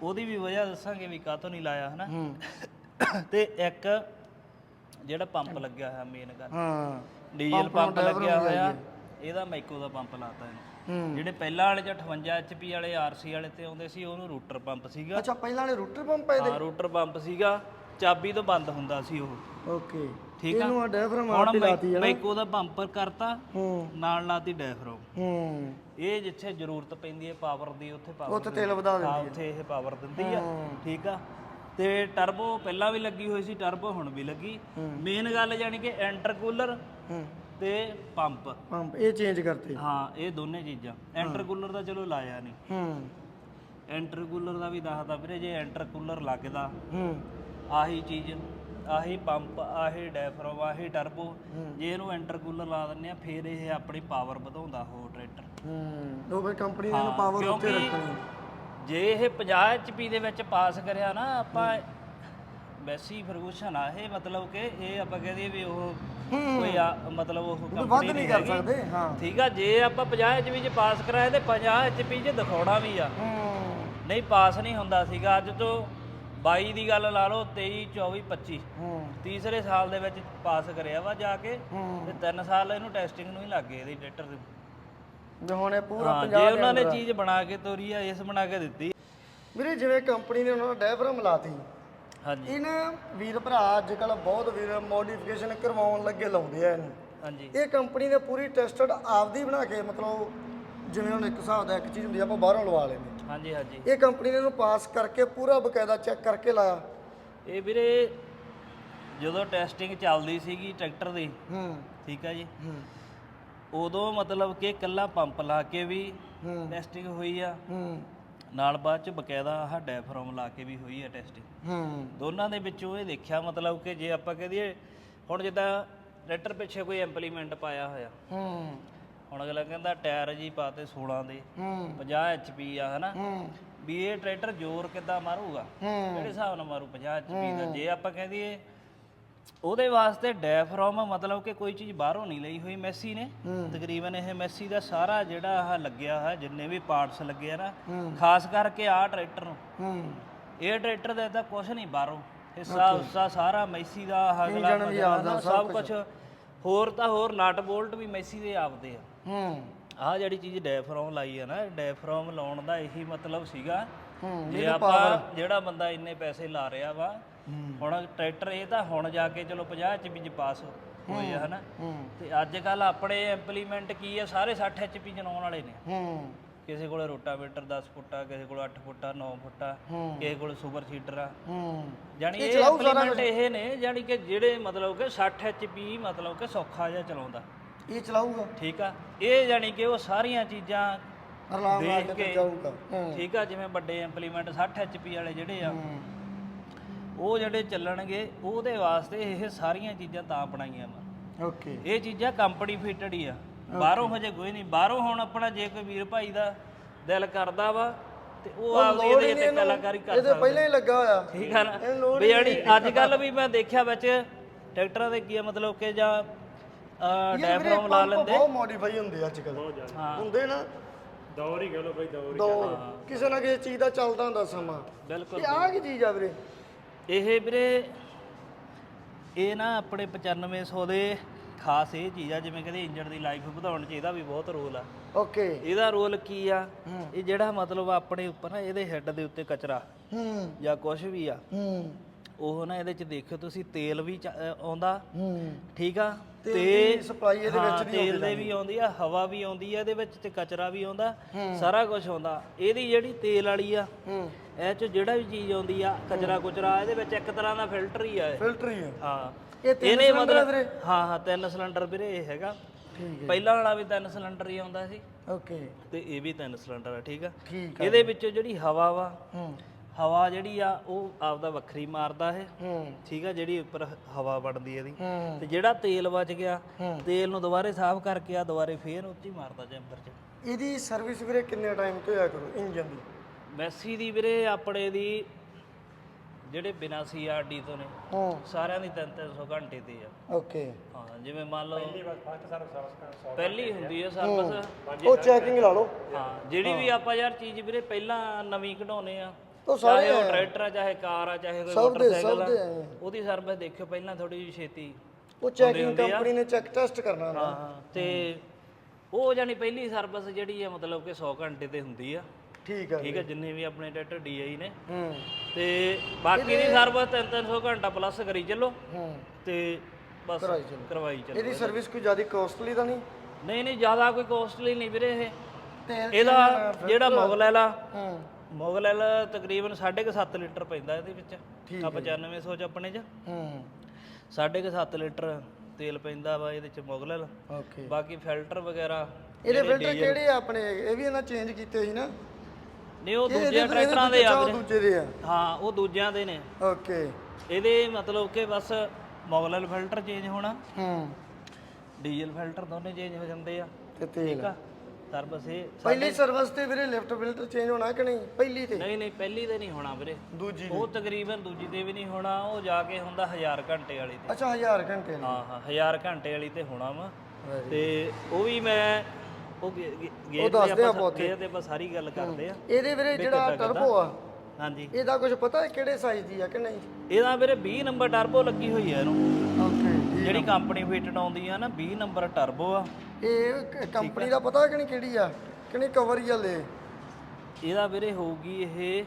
ਉਹਦੀ ਵੀ ਵਜ੍ਹਾ ਦੱਸਾਂਗੇ ਵੀ ਕਾਹਤੋਂ ਨਹੀਂ ਲਾਇਆ ਹਨਾ? ਹੂੰ। ਤੇ ਇੱਕ ਜਿਹੜਾ ਪੰਪ ਲੱਗਿਆ ਹੋਇਆ ਮੇਨ ਗੱਲ। ਹਾਂ। ਡੀਜ਼ਲ ਪੰਪ ਲੱਗਿਆ ਹੋਇਆ ਇਹਦਾ ਮਾਈਕੋ ਦਾ ਪੰਪ ਲਾਤਾ ਇਹਨੂੰ। ਜਿਹੜੇ ਪਹਿਲਾਂ ਵਾਲੇ ਚ 58 ਐਚਪੀ ਵਾਲੇ ਆਰਸੀ ਵਾਲੇ ਤੇ ਆਉਂਦੇ ਸੀ ਉਹਨੂੰ ਰੂਟਰ ਪੰਪ ਸੀਗਾ। ਅੱਛਾ ਪਹਿਲਾਂ ਨੇ ਰੂਟਰ ਪੰਪ ਆ ਇਹਦੇ? ਹਾਂ ਰੂਟਰ ਪੰਪ ਸੀਗਾ। ਚਾਬੀ ਤੋਂ ਬੰਦ ਹੁੰਦਾ ਸੀ ਉਹ। ਓਕੇ। ਠੀਕ ਆ? ਇਹਨੂੰ ਆ ਹੁਣ ਆਪ ਹੀ ਲਾਤੀ ਆ ਮਾਈਕੋ ਦਾ ਪੰਪਰ ਕਰਤਾ। ਹੂੰ। ਨਾਲ ਲਾਤੀ ਡੈਫਰੋ ਹੂੰ। ਇਹ ਜਿੱਥੇ ਜ਼ਰੂਰਤ ਪੈਂਦੀ ਹੈ ਪਾਵਰ ਦੀ ਉੱਥੇ ਪਾਵਰ ਉੱਥੇ ਤੇਲ ਵਧਾ ਹਾਂ ਦਿੰਦੀ ਉੱਥੇ ਇਹ ਪਾਵਰ ਦਿੰਦੀ ਆ। ਠੀਕ ਆ? ਤੇ ਟਰਬੋ ਪਹਿਲਾਂ ਵੀ ਲੱਗੀ ਹੋਈ ਸੀ ਟਰਬੋ ਹੁਣ ਵੀ ਲੱਗੀ। ਮੇਨ ਗੱਲ ਜਾਨੀ ਕਿ ਇੰਟਰਕੂਲਰ ਹੂੰ। ਤੇ ਪੰਪ। ਪੰਪ ਇਹ ਚੇਂਜ ਕਰਤੇ। ਹਾਂ ਇਹ ਦੋਨੇ ਚੀਜ਼ਾਂ। ਇੰਟਰਕੂਲਰ ਦਾ ਚਲੋ ਲਾਇਆ ਨਹੀਂ ਹੂੰ। ਇੰਟਰਕੂਲਰ ਦਾ ਵੀ ਦੱਸਦਾ ਵੀਰੇ ਜੇ ਇੰਟਰਕੂਲਰ ਲੱਗਦਾ। ਹੂੰ। ਆਹੀ ਚੀਜ਼ ਆਹੀ ਪੰਪ ਆਹੀ ਡੈਫਰਮ ਆਹੀ ਟਰਬੋ ਜੇ ਇਹਨੂੰ ਇੰਟਰਕੂਲਰ ਲਾ ਦਿੰਨੇ ਆ ਫਿਰ ਇਹ ਆਪਣੀ ਪਾਵਰ ਵਧਾਉਂਦਾ ਹੋ ਟਰੈਕਟਰ ਹੂੰ। ਉਹ ਫਿਰ ਕੰਪਨੀ ਨੇ ਪਾਵਰ ਉੱਤੇ ਰੱਖਣੀ। ਜੇ ਇਹ 50 ਐਚਪੀ ਦੇ ਵਿੱਚ ਪਾਸ ਕਰਿਆ ਨਾ ਆਪਾਂ ਵੈਸੀ ਫਰਗੂਸ਼ਨ ਆ ਇਹ ਮਤਲਬ ਕਿ ਇਹ ਆਪਾਂ ਕਹਦੇ ਵੀ ਉਹ ਕੋਈ ਆ- ਮਤਲਬ ਉਹ ਕੰਪਨੀ ਨਹੀਂ ਨਹੀਂ ਕਰ ਸਕਦੇ ਹਾਂ। ਠੀਕ ਆ ਜੇ ਆਪਾਂ 50 ਐਚਪੀ ਚ ਪਾਸ ਕਰਾਇਆ ਤੇ 50 ਐਚਪੀ ਚ ਦਿਖਾਉਣਾ ਵੀ ਆ। ਨਹੀਂ ਪਾਸ ਨਹੀਂ ਹੁੰਦਾ ਸੀਗਾ ਅੱਜ ਤੋਂ 22 ਦੀ ਗੱਲ ਲਾ ਲਓ 23 24 25 ਹੂੰ। ਤੀਸਰੇ ਸਾਲ ਦੇ ਵਿੱਚ ਪਾਸ ਕਰਿਆ ਵਾ ਜਾ ਕੇ ਤੇ 3 ਸਾਲ ਇਹਨੂੰ ਟੈਸਟਿੰਗ ਨੂੰ ਹੀ ਲੱਗ ਗਏ ਇਹਦੀ ਟਰੈਕਟਰ ਦੇ। ਜੇ ਹੁਣ ਇਹ ਪੂਰਾ ਹਾਂ ਜੇ 50 ਉਹਨਾਂ ਨੇ ਚੀਜ਼ ਬਣਾ ਕੇ ਤੋਰੀ ਆ ਇਸ ਬਣਾ ਕੇ ਦਿੱਤੀ। ਵੀਰੇ ਜਿਵੇਂ ਕੰਪਨੀ ਨੇ ਉਹਨਾਂ ਦਾ ਡਾਇਫਰਮ ਲਾਤੀ ਹਾਂਜੀ। ਇਹਨਾਂ ਵੀਰ ਭਰਾ ਅੱਜ ਕੱਲ ਬਹੁਤ ਵੀਰ ਮੋਡੀਫਿਕੇਸ਼ਨ ਕਰਵਾਉਣ ਲੱਗੇ ਲਾਉਂਦੇ ਆ ਇਹਨੂੰ। ਹਾਂਜੀ। ਇਹ ਕੰਪਨੀ ਨੇ ਪੂਰੀ ਟੈਸਟਡ ਆਪਦੀ ਬਣਾ ਕੇ ਮਤਲਬ ਜਿਵੇਂ ਹੁਣ ਇੱਕ ਹਿਸਾਬ ਦਾ ਇੱਕ ਚੀਜ਼ ਹੁੰਦੀ ਆ, ਆਪਾਂ ਬਾਹਰੋਂ ਲਵਾ ਲੈਂਦੇ ਹਾਂਜੀ ਹਾਂਜੀ। ਇਹ ਕੰਪਨੀ ਨੇ ਇਹਨੂੰ ਪਾਸ ਕਰਕੇ ਪੂਰਾ ਬਕਾਇਦਾ ਚੈੱਕ ਕਰਕੇ ਲਾਇਆ। ਇਹ ਵੀਰੇ ਜਦੋਂ ਟੈਸਟਿੰਗ ਚੱਲਦੀ ਸੀਗੀ ਟਰੈਕਟਰ ਦੀ ਹੂੰ। ਠੀਕ ਹੈ ਜੀ? ਹੂੰ। ਉਦੋਂ ਮਤਲਬ ਕਿ ਕੱਲਾ ਪੰਪ ਲਾ ਕੇ ਵੀ ਹੂੰ। ਟੈਸਟਿੰਗ ਹੋਈ ਆ। ਹੂੰ। ਨਾਲ ਬਾਅਦ ਚ ਬਕਾਇਦਾ ਆਹ ਡੈਫਰਮ ਲਾ ਕੇ ਵੀ ਹੋਈ ਆ ਟੈਸਟਿੰਗ ਹੂੰ। ਦੋਨਾਂ ਦੇ ਵਿੱਚੋਂ ਇਹ ਦੇਖਿਆ ਮਤਲਬ ਕਿ ਜੇ ਆਪਾਂ ਕਹਿ ਦਈਏ ਹੁਣ ਜਿੱਦਾਂ ਟਰੈਕਟਰ ਪਿੱਛੇ ਕੋਈ ਇੰਪਲੀਮੈਂਟ ਪਾਇਆ ਹੋਇਆ। ਹੂੰ। ਹੁਣ ਅਗਲਾ ਕਹਿੰਦਾ ਟਾਇਰ ਜੀ ਪਾਤੇ 16 ਦੇ। ਹੂੰ। 50 HP ਆ ਹਨਾ? ਹੂੰ। ਵੀ ਇਹ ਟਰੈਕਟਰ ਜ਼ੋਰ ਕਿੱਦਾਂ ਮਾਰੂਗਾ? ਹੂੰ। ਕਿਹੜੇ ਹਿਸਾਬ ਨਾਲ ਮਾਰੂ? 50 HP ਦਾ। ਜੇ ਆਪਾਂ ਕਹਿ ਦਈਏ ਉਹਦੇ ਵਾਸਤੇ ਡੈਫਰਮ ਮਤਲਬ ਕਿ ਕੋਈ ਚੀਜ਼ ਬਾਹਰੋਂ ਨਹੀਂ ਲਈ ਹੋਈ ਮੈਸੀ ਨੇ। ਤਕਰੀਬਨ ਇਹ ਮੈਸੀ ਦਾ ਸਾਰਾ ਜਿਹੜਾ ਆਹ ਲੱਗਿਆ ਹੈ ਜਿੰਨੇ ਵੀ ਪਾਰਟਸ ਲੱਗੇ ਆ ਨਾ ਖਾਸ ਕਰਕੇ ਆਹ ਟਰੈਕਟਰ ਨੂੰ। ਇਹ ਟਰੈਕਟਰ ਦਾ ਤਾਂ ਕੁਝ ਨਹੀਂ ਬਾਹਰੋਂ। ਹਿੱਸਾ ਹੁੱਸਾ ਸਾਰਾ ਮੈਸੀ ਦਾ ਨਾ, ਸਭ ਕੁਝ ਹੋਰ ਤਾਂ ਹੋਰ ਨਟ ਬੋਲਟ ਵੀ ਮੈਸੀ ਦੇ ਆਪਦੇ ਆ। ਹੂੰ। ਆਹ ਜਿਹੜੀ ਚੀਜ਼ ਡੈਫਰਮ ਲਾਈ ਆ ਨਾ ਡੈਫਰਮ ਲਾਉਣ ਦਾ ਇਹੀ ਮਤਲਬ ਸੀਗਾ। ਜੇ ਆਪਾਂ ਜਿਹੜਾ ਬੰਦਾ ਇੰਨੇ ਪੈਸੇ ਲਾ ਰਿਹਾ ਵਾ ਹੁਣ ਟਰੈਕਟਰ ਇਹ ਤਾਂ ਹੁਣ ਜਾ ਕੇ ਚਲੋ 50 ਐਚਪੀ ਚ ਪਾਸ ਹੋਏ ਆ ਹਨਾ? ਤੇ ਅੱਜ ਕੱਲ ਆਪਣੇ ਇੰਪਲੀਮੈਂਟ ਕੀ ਆ ਸਾਰੇ 60 ਐਚਪੀ ਚਲਾਉਣ ਵਾਲੇ ਨੇ। ਹੂੰ। ਕਿਸੇ ਕੋਲ ਰੋਟਾਵੇਟਰ 10 ਫੁੱਟਾ ਕਿਸੇ ਕੋਲ 8 ਫੁੱਟਾ 9 ਫੁੱਟਾ ਕਿਸੇ ਕੋਲ ਸੁਪਰ ਸੀਡਰ ਆ। ਜਾਨੀ ਇਹ ਇੰਪਲੀਮੈਂਟ ਇਹ ਨੇ ਜਾਨੀ ਕਿ ਜਿਹੜੇ ਮਤਲਬ ਕਿ 60 ਐਚਪੀ ਮਤਲਬ ਕਿ ਸੌਖਾ ਜਿਹਾ ਚਲਾਉਂਦਾ। ਇਹ ਚਲਾਊਗਾ। ਠੀਕ ਆ? ਇਹ ਜਾਨੀ ਕਿ ਉਹ ਸਾਰੀਆਂ ਚੀਜ਼ਾਂ ਦੇਖ ਕੇ ਜਾਊਗਾ। ਠੀਕ ਆ ਜਿਵੇਂ ਵੱਡੇ ਇੰਪਲੀਮੈਂਟ 60 ਐਚਪੀ ਵਾਲੇ ਜਿਹੜੇ ਆ ਉਹ ਜਿਹੜੇ ਚੱਲਣਗੇ ਉਹਦੇ ਵਾਸਤੇ ਇਹ ਸਾਰੀਆਂ ਚੀਜ਼ਾਂ ਤਾਂ ਬਣਾਈਆਂ ਵਾ। ਓਕੇ। ਇਹ ਚੀਜ਼ਾਂ ਕੰਪਨੀ ਫਿਟਡ ਹੀ ਆ। ਬਾਹਰੋਂ ਹਜੇ ਕੋਈ ਨਹੀਂ। ਬਾਹਰੋਂ ਹੁਣ ਆਪਣਾ ਜੇ ਕੋਈ ਵੀਰ ਭਾਈ ਦਾ ਦਿਲ ਕਰਦਾ ਵਾ ਤੇ ਉਹ ਆਪਦੀ ਇਹਦੇ ਤੇ ਕਲਾਕਾਰੀ ਕਰ ਇਹਦੇ ਪਹਿਲਾਂ ਹੀ ਲੱਗਾ ਹੋਇਆ। ਠੀਕ ਆ ਨਾ? ਵੀ ਜਿਹੜੀ ਅੱਜ ਕੱਲ ਵੀ ਮੈਂ ਦੇਖਿਆ ਵਿੱਚ ਟਰੈਕਟਰਾਂ ਦੇ ਕੀ ਆ ਮਤਲਬ ਕਿ ਜਾਂ ਡੈਫਰਮ ਲਾ ਲੈਂਦੇ। ਬਹੁਤ ਮੋਡੀਫਾਈ ਹੁੰਦੇ ਅੱਜ ਕੱਲ ਹਾਂ। ਹੁੰਦੇ ਨਾ। ਦੌਰ ਹੀ ਕਹ ਲੋ ਬਈ ਦੌਰ ਦੋ ਕਿਸੇ ਨਾ ਕਿਸੇ ਚੀਜ਼ ਦਾ ਚੱਲਦਾ ਹੁੰਦਾ ਸਮਾਂ। ਬਿਲਕੁਲ ਇਹ ਆ ਕੀ ਚੀਜ਼ ਆ ਵੀਰੇ? ਇਹ ਵੀਰੇ ਇਹ ਨਾ ਆਪਣੇ 9500 ਦੇ ਖਾਸ ਇਹ ਚੀਜ਼ ਆ ਜਿਵੇਂ ਕਹਿੰਦੇ ਇੰਜਨ ਦੀ ਲਾਈਫ ਵਧਾਉਣ 'ਚ ਇਹਦਾ ਵੀ ਬਹੁਤ ਰੋਲ ਆ। ਓਕੇ ਇਹਦਾ ਰੋਲ ਕੀ ਆ? ਇਹ ਜਿਹੜਾ ਮਤਲਬ ਆਪਣੇ ਉੱਪਰ ਨਾ ਇਹਦੇ ਹੈੱਡ ਦੇ ਉੱਤੇ ਕਚਰਾ ਹੂੰ। ਜਾਂ ਕੁਝ ਵੀ ਆ ਹੂੰ। ਉਹ ਨਾ ਇਹਦੇ 'ਚ ਦੇਖਿਓ ਤੁਸੀਂ ਤੇਲ ਵੀ ਚ- ਅ, ਆਉਂਦਾ। ਹੂੰ। ਠੀਕ ਆ? ਤੇ ਸਪਲਾਈ ਇਹਦੇ ਹਾਂ, ਵਿੱਚ ਦੀ ਤੇਲ ਦੇ ਵੀ ਆਉਂਦੀ ਆ ਹਵਾ ਵੀ ਆਉਂਦੀ ਆ ਇਹਦੇ ਵਿੱਚ ਤੇ ਕਚਰਾ ਵੀ ਆਉਂਦਾ ਸਾਰਾ ਕੁਝ ਆਉਂਦਾ। ਇਹਦੀ ਜਿਹੜੀ ਤੇਲ ਵਾਲੀ ਆ ਹੂੰ। ਇਹ ਚ ਜਿਹੜਾ ਵੀ ਚੀਜ਼ ਆਉਂਦੀ ਆ ਕਚਰਾ ਕੁਚਰਾ ਇਹਦੇ ਵਿੱਚ ਇੱਕ ਤਰ੍ਹਾਂ ਦਾ ਫਿਲਟਰ ਹੀ ਆ ਇਹ। ਫਿਲਟਰ ਹੀ ਹੈ ਹਾਂ। ਇਹ ਤਿੰਨ ਇਹਨੇ ਸਿਲੰਡਰ ਆ ਮਤਲਬ ਵੀਰੇ ਹਾਂ ਹਾਂ ਤਿੰਨ ਸਿਲੰਡਰ ਵੀਰੇ ਇਹ ਹੈਗਾ। ਠੀਕ ਪਹਿਲਾਂ ਵਾਲਾ ਵੀ ਤਿੰਨ ਸਿਲੰਡਰ ਹੀ ਆਉਂਦਾ ਸੀ। ਓਕੇ। ਤੇ ਇਹ ਵੀ ਤਿੰਨ ਸਿਲੰਡਰ ਆ ਠੀਕ ਆ? ਠੀਕ ਆ ਇਹਦੇ ਵਿੱਚੋਂ ਜਿਹੜੀ ਹਵਾ ਵਾ ਹੂੰ। ਹਵਾ ਜਿਹੜੀ ਆ ਉਹ ਆਪਦਾ ਵੱਖਰੀ ਮਾਰਦਾ ਇਹ। ਹੂੰ। ਠੀਕ ਆ ਜਿਹੜੀ ਉੱਪਰ ਹਵਾ ਬਣਦੀ ਇਹਦੀ। ਹੂੰ। ਤੇ ਜਿਹੜਾ ਤੇਲ ਬਚ ਗਿਆ ਤੇਲ ਨੂੰ ਦੁਬਾਰੇ ਸਾਫ਼ ਕਰਕੇ ਆ ਦੁਬਾਰੇ ਫੇਰ ਉੱਚੀ ਮਾਰਦਾ ਚੈਂਬਰ 'ਚ। ਇਹਦੀ ਸਰਵਿਸ ਵੀਰੇ ਕਿੰਨੇ ਟਾਈਮ ਤੋਂ ਹੋਇਆ ਕਰੋ ਇੰਜਨ ਦੀ? ਮੈਸੀ ਦੀ ਵੀਰੇ ਆਪਣੇ ਦੀ ਜਿਹੜੇ ਬਿਨਾ ਸੀਆਰਡੀ ਤੋਂ ਨੇ ਹੂੰ। ਸਾਰਿਆਂ ਦੀ 3-300 ਘੰਟੇ ਤੇ ਆ। ਓਕੇ। ਹਾਂ ਜਿਵੇਂ ਮੰਨ ਲਓ ਫਸਟ ਸਰਵ ਸਰਵਿਸ ਪਹਿਲੀ ਹੁੰਦੀ ਹੈ। ਸਰਵਿਸ ਉਹ ਚੈਕਿੰਗ ਲਾ ਲਓ। ਹਾਂ ਜਿਹੜੀ ਵੀ ਆਪਾਂ ਯਾਰ ਚੀਜ਼ ਵੀਰੇ ਪਹਿਲਾਂ ਨਵੀਂ ਕਢਾਉਨੇ ਆ। ਉਹ ਚਾਹੇ ਉਹ ਟਰੈਕਟਰ ਆ ਚਾਹੇ ਕਾਰ ਆ ਚਾਹੇ ਕੋਈ ਮੋਟਰਸਾਈਕਲ ਆ। ਉਹਦੀ ਸਰਵਿਸ ਦੇਖਿਓ ਪਹਿਲਾਂ ਥੋੜੀ ਜਿਹੀ ਛੇਤੀ ਉਹ ਚੈਕਿੰਗ ਕੰਪਨੀ ਨੇ ਚੈੱਕ ਟੈਸਟ ਕਰਨਾ ਹੁੰਦਾ। ਹਾਂ ਹਾਂ। ਤੇ ਉਹ ਜਾਨੀ ਪਹਿਲੀ ਸਰਵਿਸ ਜਿਹੜੀ ਆ ਮਤਲਬ ਕਿ 100 ਘੰਟੇ ਤੇ ਹੁੰਦੀ ਆ। ਠੀਕ ਆ ਠੀਕ ਹੈ ਜਿੰਨੇ ਵੀ ਆਪਣੇ ਟਰੈਕਟਰ ਡੀਆਈ ਨੇ। ਹੂੰ। ਤੇ ਬਾਕੀ ਦੀ ਸਰਵਿਸ 3-300 ਘੰਟਾ ਪਲੱਸ ਕਰੀ ਚੱਲੋ। ਹੂੰ। ਤੇ ਬਸ ਕਰਵਾਈ ਚੱਲੋ। ਕਰਵਾਈ ਚੱਲੋ ਇਹਦੀ ਸਰਵਿਸ ਕੋਈ ਜ਼ਿਆਦਾ ਕੋਸਟਲੀ ਤਾਂ ਨਹੀਂ? ਨਹੀਂ ਨਹੀਂ ਜ਼ਿਆਦਾ ਕੋਈ ਕੋਸਟਲੀ ਨਹੀਂ ਵੀਰੇ ਇਹ। ਇਹਦਾ ਜਿਹੜਾ ਮੁਗਲੈਲ ਆ ਹੂੰ। ਮੁਗਲੈਲ ਤਕਰੀਬਨ 7.5 ਲੀਟਰ ਪੈਂਦਾ ਇਹਦੇ ਵਿੱਚ। ਆ 9500 ਚ ਆਪਣੇ ਚ। ਹੂੰ। 7.5 ਲੀਟਰ ਤੇਲ ਪੈਂਦਾ ਵਾ ਇਹਦੇ ਚ ਮੁਗਲੈਲ। ਓਕੇ। ਬਾਕੀ ਫਿਲਟਰ ਵਗੈਰਾ ਇਹਦੇ ਫਿਲਟਰ ਕਿਹੜੇ ਆ ਆਪਣੇ? ਇਹ ਵੀ ਇਹਨਾਂ ਚੇਂਜ ਕੀਤੇ ਸੀ ਨਾ? ਨਹੀਂ ਉਹ ਦੂਜੇ ਇਹਦੇ ਟਰੈਕਟਰਾਂ ਦੇ ਆ ਅੱਛਾ, ਉਹ ਵੀਰੇ। ਦੂਜੇ ਦੇ ਆ। ਹਾਂ ਉਹ ਦੂਜਿਆਂ ਦੇ ਨੇ। ਓਕੇ। ਇਹਦੇ ਮਤਲਬ ਕਿ ਬਸ ਮੁਗਲੈਲ ਫਿਲਟਰ ਚੇਂਜ ਹੋਣਾ। ਹੂੰ। ਡੀਜ਼ਲ ਫਿਲਟਰ ਦੋਨੇ ਚੇਂਜ ਹੋ ਜਾਂਦੇ ਆ। ਤੇ ਤੇਲ। ਠੀਕ ਆ? ਸਰਵਿਸ ਇਹ ਪਹਿਲੀ ਸਰਵਿਸ ਤੇ ਵੀਰੇ ਲਿਫਟ ਫਿਲਟਰ ਚੇਂਜ ਹੋਣਾ ਕਿ ਨਹੀਂ? ਪਹਿਲੀ ਤੇ। ਨਹੀਂ ਨਹੀਂ ਪਹਿਲੀ ਤੇ ਨਹੀਂ ਹੋਣਾ ਵੀਰੇ। ਦੂਜੀ ਉਹ ਤਕਰੀਬਨ ਦੂਜੀ ਤੇ ਵੀ ਨਹੀਂ ਹੋਣਾ ਉਹ ਜਾ ਕੇ ਹੁੰਦਾ 1000 ਘੰਟੇ ਵਾਲੀ ਤੇ। ਅੱਛਾ 1000 ਘੰਟੇ ਲਈ ਹਾਂ ਹਾਂ 1000 ਘੰਟੇ ਵਾਲੀ ਤੇ ਹੋਣਾ ਵਾ। ਤੇ ਉਹ ਵੀ ਮੈਂ ਉਹ ਗੇਟ ਦੱਸਦੇ ਆ ਬਹੁਤ ਗੇਟ ਤੇ ਆਪਾਂ ਸਾਰੀ ਗੱਲ ਕਰਦੇ ਆ। ਇਹਦੇ ਵੀਰੇ ਜਿਹੜਾ ਟਰਬੋ ਆ ਹਾਂਜੀ। ਇਹਦਾ ਕੁਝ ਪਤਾ ਹੈ ਕਿਹੜੇ ਸਾਈਜ਼ ਦੀ ਆ ਕਿ ਨਹੀਂ? ਇਹਦਾ ਵੀਰੇ 20 ਨੰਬਰ ਟਰਬੋ ਲੱਗੀ ਹੋਈ ਆ ਇਹਨੂੰ। ਓਕੇ ਜਿਹੜੀ ਕੰਪਨੀ ਫਿਟਡ ਆਉਂਦੀ ਆ ਨਾ 20 ਨੰਬਰ ਟਰਬੋ ਆ। ਇਹ ਕੰਪਨੀ ਦਾ ਪਤਾ ਕਿ ਨਹੀਂ ਕਿਹੜੀ ਆ? ਕਿ ਨਹੀਂ ਕਵਰ ਹੀ ਆ ਲੈ? ਇਹਦਾ ਵੀਰੇ ਹੋਊਗੀ ਇਹ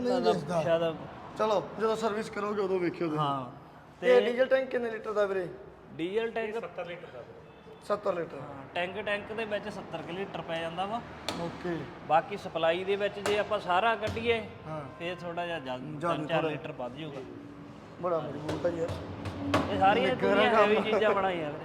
ਨਹੀਂ ਦੱਸਦਾ। ਸ਼ਾਇਦ ਚਲੋ ਜਦੋਂ ਸਰਵਿਸ ਕਰੋਗੇ ਉਦੋਂ ਵੇਖਿਓ ਤੁਸੀਂ। ਹਾਂ ਤੇ ਡੀਜ਼ਲ ਟੈਂਕ ਕਿੰਨੇ ਲੀਟਰ ਦਾ ਵੀਰੇ? ਡੀਜ਼ਲ ਟੈਂਕ 70 ਲੀਟਰ ਦਾ। 70 ਲੀਟਰ। ਟੈਂਕ ਟੈਂਕ ਦੇ ਵਿੱਚ 70 ਕੁ ਲੀਟਰ ਪੈ ਜਾਂਦਾ ਵਾ। ਓਕੇ। ਬਾਕੀ ਸਪਲਾਈ ਦੇ ਵਿੱਚ ਜੇ ਆਪਾਂ ਸਾਰਾ ਕੱਢੀਏ ਹਾਂ। ਫੇਰ ਥੋੜਾ ਜਿਹਾ ਜ਼ਿਆਦਾ 4 ਲੀਟਰ ਵੱਧ ਜਾਊਗਾ। ਬੜਾ ਮਜ਼ਬੂਤ ਹੈ ਯਾਰ। ਇਹ ਸਾਰੀਆਂ ਦੁਨੀਆ ਹੈਵੀ ਚੀਜ਼ਾਂ ਬਣਾਈਆਂ ਵੀਰੇ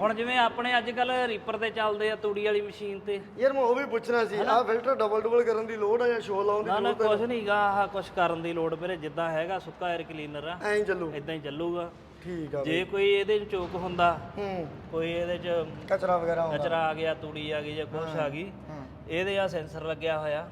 ਹੁਣ ਜਿਵੇਂ ਆਪਣੇ ਅੱਜ ਕੱਲ ਰੀਪਰ ਤੇ ਚੱਲਦੇ ਆ ਤੂੜੀ ਵਾਲੀ ਮਸ਼ੀਨ ਤੇ। ਯਾਰ ਮੈਂ ਉਹ ਵੀ ਪੁੱਛਣਾ ਸੀ ਆਹ ਫਿਲਟਰ ਡਬਲ ਡਬਲ ਕਰਨ ਦੀ ਲੋੜ ਆ ਜਾਂ ਸ਼ੋ ਲਾਉਣ ਦੀ ਨਾ ਨਾ ਕੁਝ ਨਹੀਂਗਾ ਆਹ ਕੁਝ ਕਰਨ ਦੀ ਲੋੜ ਵੀਰੇ ਜਿੱਦਾਂ ਹੈਗਾ ਸੁੱਕਾ 에ਅਰ ਕਲੀਨਰ ਆ। ਐਂ ਚੱਲੂ। ਇਦਾਂ ਹੀ ਚੱਲੂਗਾ। ਠੀਕ ਆ ਜੇ ਕੋਈ ਇਹਦੇ ਚ ਚੋਕ ਹੁੰਦਾ ਹੂੰ। ਕੋਈ ਇਹਦੇ ਚ ਕਚਰਾ ਵਗੈਰਾ ਹੁੰਦਾ। ਕਚਰਾ ਆ ਗਿਆ ਤੂੜੀ ਆ ਗਈ ਜਾਂ ਕੁਛ ਆ ਗਈ ਇਹਦੇ ਆ ਸੈਂਸਰ ਲੱਗਿਆ ਹੋਇਆ।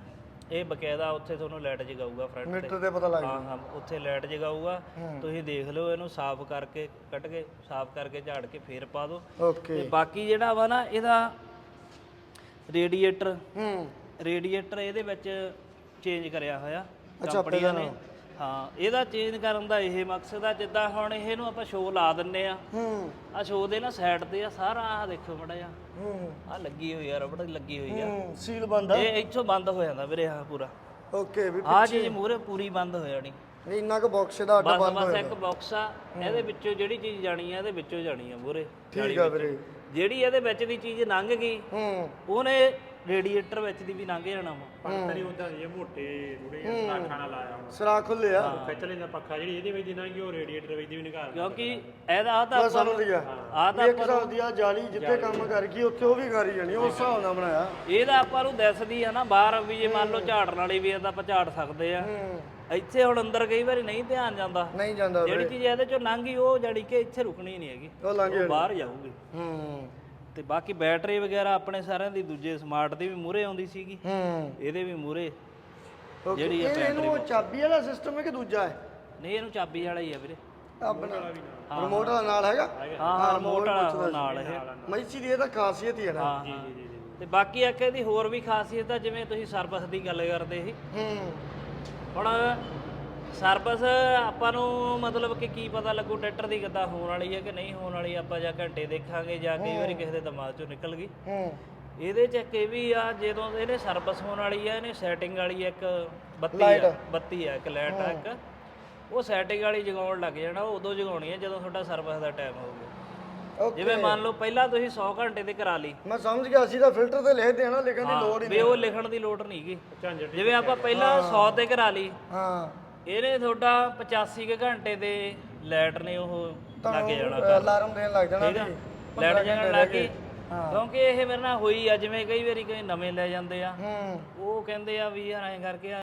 ਇਹ ਬਕਾਇਦਾ ਉੱਥੇ ਤੁਹਾਨੂੰ ਲਾਈਟ ਜਗਾਊਗਾ ਫਰੰਟ ਤੇ। ਮੀਟਰ ਤੇ ਪਤਾ ਲੱਗ ਹਾਂ ਹਾਂ ਉੱਥੇ ਲਾਈਟ ਜਗਾਊਗਾ। ਤੁਸੀਂ ਦੇਖ ਲਓ ਇਹਨੂੰ ਸਾਫ਼ ਕਰਕੇ ਕੱਟ ਕੇ ਸਾਫ਼ ਕਰਕੇ ਝਾੜ ਕੇ ਫੇਰ ਪਾ ਦਿਓ। ਓਕੇ। ਤੇ ਬਾਕੀ ਜਿਹੜਾ ਵਾ ਨਾ ਇਹਦਾ ਰੇਡੀਏਟਰ ਹੂੰ। ਰੇਡੀਏਟਰ ਇਹਦੇ ਵਿੱਚ ਚੇਂਜ ਕਰਿਆ ਹੋਇਆ। ਅੱਛਾ, ਕੰਪਨੀਆਂ ਨੇ। ਹਾਂ ਇਹਦਾ ਚੇਂਜ ਕਰਨ ਦਾ ਇਹ ਮਕਸਦ ਆ ਜਿੱਦਾਂ ਹੁਣ ਇਹਨੂੰ ਆਪਾਂ ਸ਼ੋਅ ਲਾ ਦਿੰਨੇ ਆ। ਹੂੰ। ਆ ਸ਼ੋਅ ਦੇ ਨਾ ਸਾਈਡ ਤੇ ਆ ਸਾਰਾ ਆ ਦੇਖੋ ਮੜਾ ਜਾ ਹੂੰ। ਆ ਲੱਗੀ ਹੋਈ ਆ ਰਬੜ ਲੱਗੀ ਹੋਈ ਆ। ਹੂੰ ਸੀਲ ਬੰਦ ਆ। ਇਹ ਇੱਥੋਂ ਬੰਦ ਹੋ ਜਾਂਦਾ ਵੀਰੇ ਆ ਪੂਰਾ। ਓਕੇ ਵੀ ਆ ਚੀਜ਼ ਮੂਰੇ ਪੂਰੀ ਬੰਦ ਹੋ ਜਾਣੀ। ਵੀ ਇੰਨਾ ਕੁ ਬਾਕਸ ਦਾ ਅੱਡਾ ਬਸ ਬੰਦ ਬਸ ਇੱਕ ਬਾਕਸ ਆ ਇਹਦੇ ਵਿੱਚੋਂ ਜਿਹੜੀ ਚੀਜ਼ ਜਾਣੀ ਆ ਇਹਦੇ ਵਿੱਚੋਂ ਜਾਣੀ ਆ ਮੂਰੇ ਠੀਕ ਆ ਵੀਰੇ। ਜਿਹੜੀ ਇਹਦੇ ਵਿੱਚ ਦੀ ਚੀਜ਼ ਲੰਘ ਗਈ ਹੂੰ। ਉਹਨੇ ਰੇਡੀਏਟਰ ਵਿੱਚ ਦੀ ਵੀ ਲੰਘ ਜਾਣਾ ਵਾ। ਪਰ ਤਰੀ ਉਦਾਂ ਇਹ ਮੋਟੇ ਥੋੜੇ ਜਿਹਾ ਖਾਣਾ ਲਾਇਆ ਹੁਣ। ਸਰਾ ਖੁੱਲੇ ਆ। ਖਿੱਚ ਲੈਂਦਾ ਪੱਖਾ ਜਿਹੜੀ ਇਹਦੇ ਵਿੱਚ ਨਾ ਕਿ ਉਹ ਰੇਡੀਏਟਰ ਵਿੱਚ ਦੀ ਵੀ ਨਿਕਾਲ ਕਿਉਂਕਿ ਇਹਦਾ ਆ ਤਾਂ ਬਸ ਸਮਝ ਗਿਆ ਆ ਤਾਂ ਇੱਕ ਹਿਸਾਬ ਦੀ ਆ ਜਾਲੀ ਜਿੱਥੇ ਕੰਮ ਕਰ ਗਈ ਉੱਥੇ ਉਹ ਵੀ ਕਰੀ ਜਾਣੀ ਉਸ ਹਿਸਾਬ ਨਾਲ ਬਣਾਇਆ। ਇਹਦਾ ਆਪਾਂ ਨੂੰ ਦਿਸਦੀ ਆ ਨਾ ਬਾਹਰ ਵੀ ਜੇ ਮੰਨ ਲਓ ਝਾੜਨ ਵਾਲੀ ਵੀ ਇਹਦਾ ਆਪਾਂ ਝਾੜ ਸਕਦੇ ਆ। ਇੱਥੇ ਹੁਣ ਅੰਦਰ ਕਈ ਵਾਰੀ ਨਹੀਂ ਧਿਆਨ ਜਾਂਦਾ। ਨਹੀਂ ਜਾਂਦਾ ਜਿਹੜੀ ਚੀਜ਼ ਇਹਦੇ ਚੋਂ ਲੰਘੀ ਉਹ ਜਾਣੀ ਕਿ ਇੱਥੇ ਰੁਕਣੀ ਨਹੀਂ ਹੈਗੀ। ਉਹ ਲੰਘ ਬਾਹਰ ਜਾਊਗੀ। ਹੂੰ। ਤੇ ਬਾਕੀ ਬੈਟਰੀ ਵਗੈਰਾ ਆਪਣੇ ਸਾਰਿਆਂ ਦੀ ਦੂਜੇ ਸਮਾਰਟ ਦੀ ਵੀ ਮੂਰੇ ਆਉਂਦੀ ਸੀਗੀ। ਹੂੰ। ਇਹਦੇ ਵੀ ਮੂਰੇ ਜਿਹੜੀ ਇਹ ਇਹਨੂੰ ਉਹ ਚਾਬੀ ਵਾਲਾ ਸਿਸਟਮ ਹੈ ਕਿ ਦੂਜਾ ਹੈ? ਨਹੀਂ ਇਹਨੂੰ ਚਾਬੀ ਵਾਲਾ ਹੀ ਆ ਵੀਰੇ। ਆਪਣਾ ਰਿਮੋਟ ਵਾਲਾ ਨਾਲ ਹੈਗਾ? ਹਾਂ ਹਾਂ ਰਿਮੋਟ ਵਾਲਾ ਨਾਲ ਇਹ। ਮੈਸੀ ਦੀ ਇਹ ਤਾਂ ਖਾਸੀਅਤ ਹੀ ਹੈ ਨਾ। ਹਾਂ ਹਾਂ। ਤੇ ਬਾਕੀ ਇੱਕ ਇਹਦੀ ਹੋਰ ਵੀ ਖਾਸੀਅਤ ਆ ਜਿਵੇਂ ਤੁਸੀਂ ਸਰਵਿਸ ਦੀ ਗੱਲ ਕਰਦੇ ਸੀ। ਹੂੰ। ਹੁਣ ਸਰਵਿਸ ਆਪਾਂ ਨੂੰ ਮਤਲਬ ਕਿ ਕੀ ਪਤਾ ਲੱਗੂ ਟਰੈਕਟਰ ਦੀ ਕਿੱਦਾਂ ਹੋਣ ਵਾਲੀ ਹੈ ਕਿ ਨਹੀਂ ਹੋਣ ਵਾਲੀ ਆਪਾਂ ਜਾਂ ਘੰਟੇ ਦੇਖਾਂਗੇ ਜਾਂ ਕਈ ਵਾਰੀ ਕਿਸੇ ਦੇ ਦਿਮਾਗ ਚੋਂ ਨਿਕਲ ਗਈ। ਹੂੰ। ਇਹਦੇ ਚ ਇੱਕ ਇਹ ਵੀ ਆ ਜਦੋਂ ਇਹਨੇ ਸਰਵਿਸ ਹੋਣ ਵਾਲੀ ਆ ਇਹਨੇ ਸੈਟਿੰਗ ਵਾਲੀ ਇੱਕ ਬੱਤੀ। ਆ ਬੱਤੀ ਆ ਇੱਕ ਲਾਈਟ ਆ ਇੱਕ। ਉਹ ਸੈਟਿੰਗ ਵਾਲੀ ਜਗਾਉਣ ਲੱਗ ਜਾਣਾ ਉਹ ਉਦੋਂ ਜਗਾਉਣੀ ਹੈ ਜਦੋਂ ਤੁਹਾਡਾ ਸਰਵਿਸ ਦਾ ਟਾਈਮ ਹੋਊਗਾ। ਓਕੇ ਜਿਵੇਂ ਮੰਨ ਲਓ ਪਹਿਲਾਂ ਤੁਸੀਂ 100 ਘੰਟੇ ਤੇ ਕਰਾ ਲਈ। ਮੈਂ ਸਮਝ ਗਿਆ ਅਸੀਂ ਤਾਂ ਫਿਲਟਰ ਤੇ ਲਿਖ ਦੇਣਾ ਲਿਖਣ ਦੀ ਲੋੜ ਹੀ ਵੀ ਉਹ ਲਿਖਣ ਦੀ ਲੋੜ ਨਹੀਂ ਜਿਵੇਂ ਆਪਾਂ ਪਹਿਲਾਂ 100 ਤੇ ਕਰਾ ਲਈ। ਹਾਂ। ਇਹਨੇ ਤੁਹਾਡਾ 85 ਕੁ ਘੰਟੇ ਦੇ ਲਾਈਟ ਨੇ ਉਹ ਲੱਗ ਜਾਣਾ ਤਾਂ ਅਲਾਰਮ ਦੇਣ ਲੱਗ ਜਾਣਾ ਠੀਕ ਆ? ਵੀ ਲਾਈਟ 15 ਜਗਣ ਘੰਟੇ ਲੱਗ। ਗਈ। ਹਾਂ। ਕਿਉਂਕਿ ਇਹ ਮੇਰੇ ਨਾਲ ਹੋਈ ਆ ਜਿਵੇਂ ਕਈ ਵਾਰੀ ਕੋਈ ਨਵੇਂ ਲੈ ਜਾਂਦੇ ਆ। ਹੂੰ। ਉਹ ਕਹਿੰਦੇ ਆ ਵੀ ਯਾਰ ਐਂ ਕਰਕੇ ਆ।